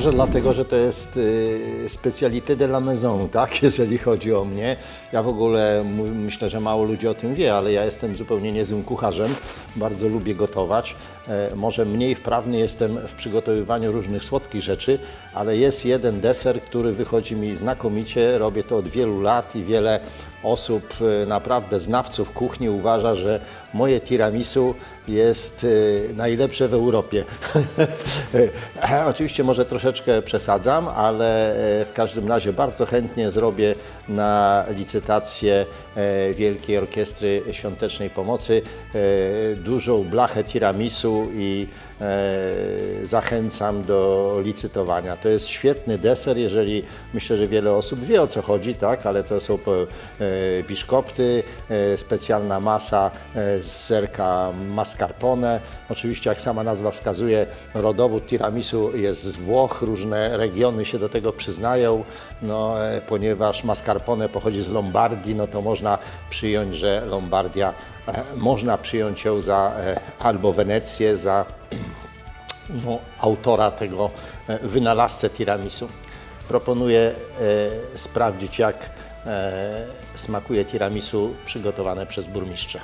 może dlatego, że to jest y, specalité de la maison, tak, jeżeli chodzi o mnie. Ja w ogóle myślę, że mało ludzi o tym wie, ale ja jestem zupełnie niezłym kucharzem. Bardzo lubię gotować. E, może mniej wprawny jestem w przygotowywaniu różnych słodkich rzeczy, ale jest jeden deser, który wychodzi mi znakomicie. Robię to od wielu lat i wiele osób, e, naprawdę znawców kuchni uważa, że moje tiramisu jest e, najlepsze w Europie. Oczywiście może troszeczkę przesadzam, ale e, w każdym razie bardzo chętnie zrobię na licytację Wielkiej Orkiestry Świątecznej Pomocy dużą blachę tiramisu i zachęcam do licytowania. To jest świetny deser, jeżeli myślę, że wiele osób wie o co chodzi, tak, ale to są biszkopty, e, specjalna masa e, z serka mascarpone. Oczywiście, jak sama nazwa wskazuje, rodowód tiramisu jest z Włoch, różne regiony się do tego przyznają, no, e, ponieważ mascarpone pochodzi z Lombardii, no to można przyjąć, że Lombardia, e, można przyjąć ją za e, albo Wenecję, za no, autora tego e, wynalazcę tiramisu. Proponuję e, sprawdzić, jak e, smakuje tiramisu przygotowane przez burmistrza.